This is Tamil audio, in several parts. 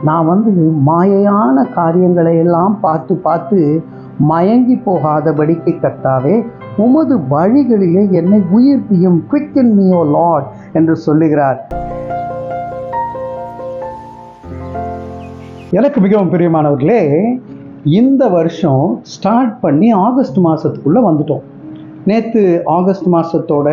நான் வந்து மாயையான காரியங்களை எல்லாம் பார்த்து பார்த்து மயங்கி போகாதபடிக்கு கர்த்தாவே உமது வழிகளிலே என்னை உயிர்ப்பியும் quicken me O Lord என்று சொல்லுகிறார். எனக்கு மிகவும் பிரியமானவர்களே இந்த வருஷம் ஸ்டார்ட் பண்ணி ஆகஸ்ட் மாதத்துக்குள்ளே வந்துட்டோம். நேற்று ஆகஸ்ட் மாதத்தோட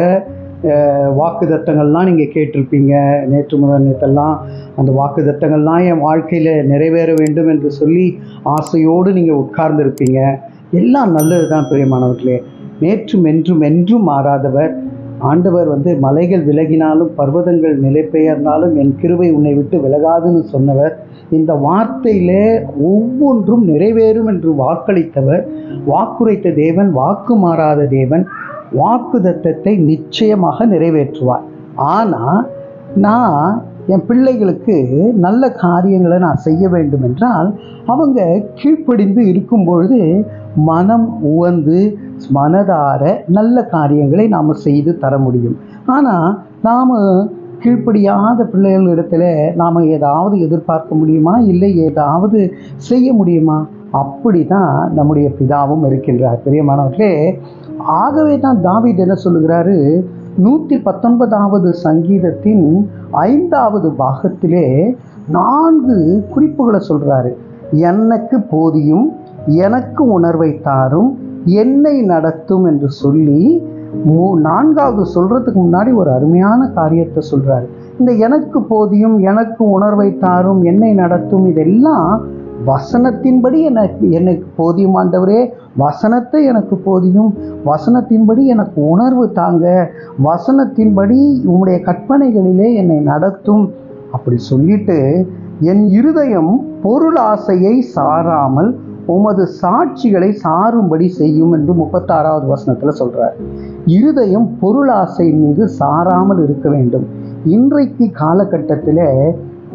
வாக்கு தத்தங்கள்லாம் நீங்கள் கேட்டிருப்பீங்க. நேற்று முதல் நேற்றெல்லாம் அந்த வாக்கு தத்தங்கள்லாம் என் வாழ்க்கையில் நிறைவேற வேண்டும் என்று சொல்லி ஆசையோடு நீங்கள் உட்கார்ந்துருப்பீங்க. எல்லாம் நல்லது தான் பிரியமானவர்களே. நேற்றும் என்றும் என்றும் மாறாதவர். ஆண்டவர் வந்து மலைகள் விலகினாலும் பர்வதங்கள் நிலை பெயர்ந்தாலும் என் கிருவை உன்னை விட்டு விலகாதுன்னு சொன்னவர். இந்த வார்த்தையிலே ஒவ்வொன்றும் நிறைவேறும் என்று வாக்களித்தவர். வாக்குரைத்த தேவன் வாக்கு மாறாத தேவன். வாக்குதத்தத்தை நிச்சயமாக நிறைவேற்றுவார். ஆனால் நான் என் பிள்ளைகளுக்கு நல்ல காரியங்களை நான் செய்ய வேண்டும் என்றால் அவங்க கீழ்ப்படிந்து இருக்கும் பொழுது மனம் உவந்து மனதார நல்ல காரியங்களை நாம் செய்து தர முடியும். ஆனால் நாம் கீழ்ப்படியாத பிள்ளைகளிடத்தில் நாம் ஏதாவது எதிர்பார்க்க முடியுமா? இல்லை ஏதாவது செய்ய முடியுமா? அப்படி தான் நம்முடைய பிதாவும் இருக்கின்றார். பிரியமானவர்களே ஆகவே தான் தாவிட் என்ன சொல்லுகிறாரு? நூற்றி பத்தொன்பதாவது சங்கீதத்தின் ஐந்தாவது பாகத்திலே நான்கு குறிப்புகளை சொல்கிறாரு எனக்கு போதியும் எனக்கு உணர்வை தாரும் என்னை நடத்தும் என்று சொல்லி மூ நான்காவது சொல்கிறதுக்கு முன்னாடி ஒரு அருமையான காரியத்தை சொல்கிறாரு இந்த எனக்கு போதியும் எனக்கு உணர்வை தாரும் என்னை நடத்தும் இதெல்லாம் வசனத்தின்படி எனக்கு எனக்கு போதியும் ஆண்டவரே. வசனத்தை எனக்கு போதியும். வசனத்தின்படி எனக்கு உணர்வு தாங்க. வசனத்தின்படி உம்முடைய கற்பனைகளிலே என்னை நடத்தும். அப்படி சொல்லிட்டு என் இருதயம் பொருள் ஆசையை சாராமல் உமது சாட்சிகளை சாரும்படி செய்யும் என்று முப்பத்தாறாவது வசனத்தில் சொல்கிறார் இருதயம் பொருள் ஆசையின் மீது சாராமல் இருக்க வேண்டும். இன்றைக்கு காலகட்டத்தில்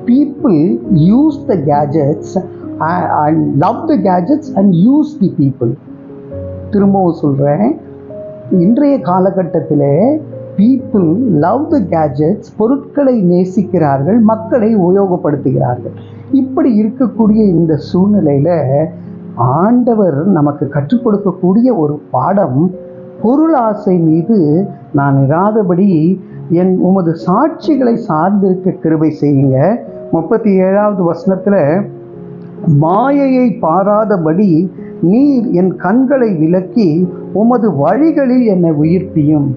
people use the gadgets and love the gadgets and use the people திரும்பவும் சொல்கிறேன் இன்றைய காலகட்டத்தில் பீப்புள் லவ் த கேஜெட்ஸ் பொருட்களை நேசிக்கிறார்கள் மக்களை உபயோகப்படுத்துகிறார்கள். இப்படி இருக்கக்கூடிய இந்த சூழ்நிலையில் ஆண்டவர் நமக்கு கற்றுக் கொடுக்கக்கூடிய ஒரு பாடம் பொருள் ஆசை மீது நான் இராதபடி என் உமது சாட்சிகளை சார்ந்திருக்க கிருபை செய்யுங்க. முப்பத்தி ஏழாவது வசனத்தில் மாயையை பாராதபடி நீர் என் கண்களை விலக்கி உமது வழிகளில் என்னை உயிர்ப்பியும்.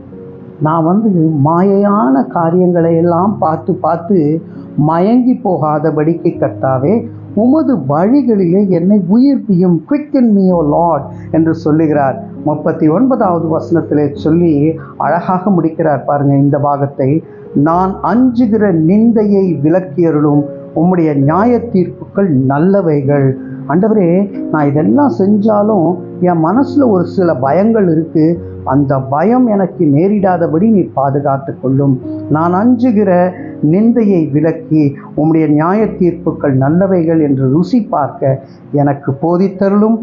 நான் வந்து மாயையான காரியங்களை எல்லாம் பார்த்து பார்த்து மயங்கி போகாதபடிக்கு கர்த்தாவே உமது வழிகளிலே என்னை உயிர்ப்பியும். குவிக் இன் லார்ட் என்று சொல்லுகிறார். முப்பத்தி ஒன்பதாவது வசனத்திலே சொல்லி அழகாக முடிக்கிறார் பாருங்க இந்த பாகத்தை. நான் அஞ்சுகிற நிந்தையை விலக்கியருளும் உம்முடைய நியாய தீர்ப்புகள் நல்லவைகள். ஆண்டவரே நான் இதெல்லாம் செஞ்சாலும் என் மனசில் ஒரு சில பயங்கள் இருக்குது அந்த பயம் எனக்கு நேரிடாதபடி நீ பாதுகாத்து கொள்ளும். நான் அஞ்சுகிற நிந்தையை விலக்கி உம்முடைய நியாய தீர்ப்புகள் நல்லவைகள் என்று ருசி பார்க்க எனக்கு போதித்தருளும்.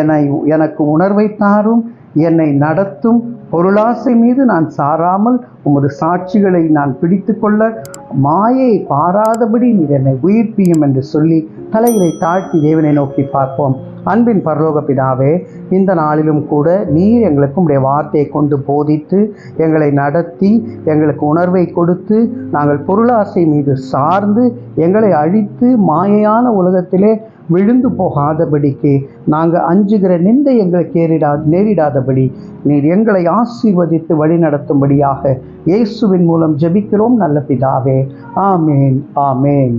என்னை எனக்கு உணர்வை தாரும். என்னை நடத்தும் பொருளாசை மீது நான் சாராமல் உமது சாட்சிகளை நான் பிடித்து கொள்ள மாயை பாராதபடி நீர் என்னை உயிர்ப்பியும் என்று சொல்லி தலைகளை தாழ்த்தி தேவனை நோக்கி பார்ப்போம். அன்பின் பரலோக பிதாவே இந்த நாளிலும் கூட நீர் எங்களுக்கு உடைய வார்த்தையை கொண்டு போதித்து எங்களை நடத்தி எங்களுக்கு உணர்வை கொடுத்து நாங்கள் பொருளாசை மீது சார்ந்து எங்களை அழித்து மாயையான உலகத்திலே விழுந்து போகாதபடிக்கு நாங்கள் அஞ்சுகிற நிந்தை எங்களுக்கு ஏறிடா நேரிடாதபடி நீர் எங்களை ஆசீர்வதித்து வழி நடத்தும்படியாக இயேசுவின் மூலம் ஜெபிக்கிறோம் நல்ல பிதாவே. ஆமேன் ஆமேன்.